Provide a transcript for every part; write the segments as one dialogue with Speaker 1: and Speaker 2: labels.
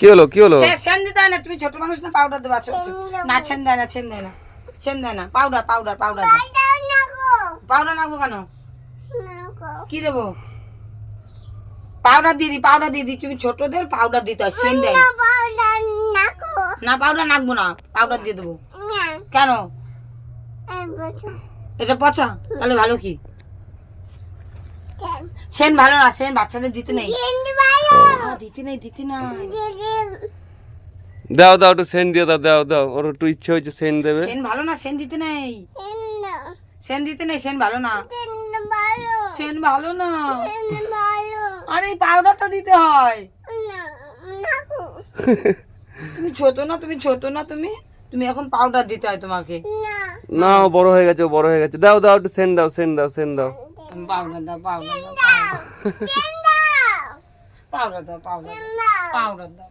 Speaker 1: কি হলো কি হলো?
Speaker 2: তুমি ছোট মানুষ না পাউডার দেবা। না, সেন দেয় না, সেন দেয় না, সেন দেয় না। পাউডার পাউডার পাউডার পাউডার নাগবো কেন? কি দেবো? পাউডার দিদি পাউডার দিদি তুমি ছোটদের পাউডার দিতে হয়, সেন দেয় না। পাউডার নাকবো না পাউডার দিয়ে দেবো। কেন? এটা পচা, তাহলে ভালো কি? সেন ভালো না, সেন বাচ্চাদের দিতে নেই। দিতে নেই দিতে না।
Speaker 1: দাও দাও একটু সেন্ট দিয়ে দাও দাও দাও। ওর একটু ইচ্ছে হয়েছে সেন্ট দেবে।
Speaker 2: সেন ভালো না সেন দিতে নেই। সেন্ট দিতে নেই সেন ভালো না। সেন ভালো না। আরে পাউডারটা দিতে হয়। তুমি ছোট না তুমি ছোট না তুমি? তুমি এখন পাউডার দিতে হয় তোমাকে।
Speaker 1: না বড় হয়ে গেছে বড় হয়ে গেছে। দাও দাও একটু সেন্ট দাও সেন্ট দাও সেন্ট দাও।
Speaker 2: পাউডার দাও পাউডার দাও। পাউডার দাও পাউডার পাউডার দাও।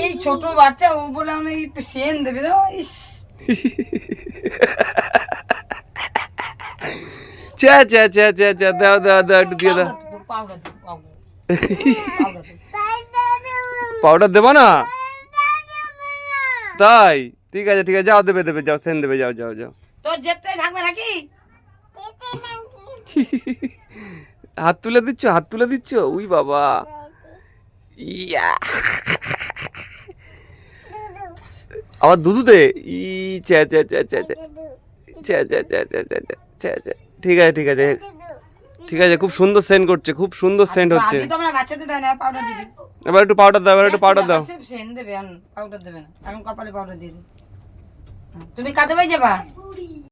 Speaker 2: এই ছোট বাচ্চা ও বলে আমি এই সেন দেবে না ইস।
Speaker 1: চা চা চা চা চা দাও দাও দাও একটু দিয়ে দাও।
Speaker 2: পাউডার দাও পাউডার পাউডার দাও
Speaker 1: পাউডার দেবো না? তাই? ঠিক আছে ঠিক আছে যাও দেবে দেবে যাও সেন দেবে যাও যাও যাও।
Speaker 2: তোর জেটটাই থাকবে নাকি?
Speaker 1: হাত তুলে দিচ্ছ হাত তুলে দিচ্ছ? উই বাবা। ইয়া। আবার দুধু দে। ই চা চা চা চা চা চা চা চা চা চা চা চা ঠিক আছে ঠিক আছে। ঠিক আছে খুব সুন্দর সেন্ট করছে খুব সুন্দর সেন্ট হচ্ছে।
Speaker 2: পাউডার দিবি
Speaker 1: এবার একটু পাউডার দাও এবার একটু পাউডার দাও।
Speaker 2: সেন দেবে পাউডার দেবে না। এখন কপালে পাউডার দিয়ে দিই। তুমি কাঁদে ভাই যাবা?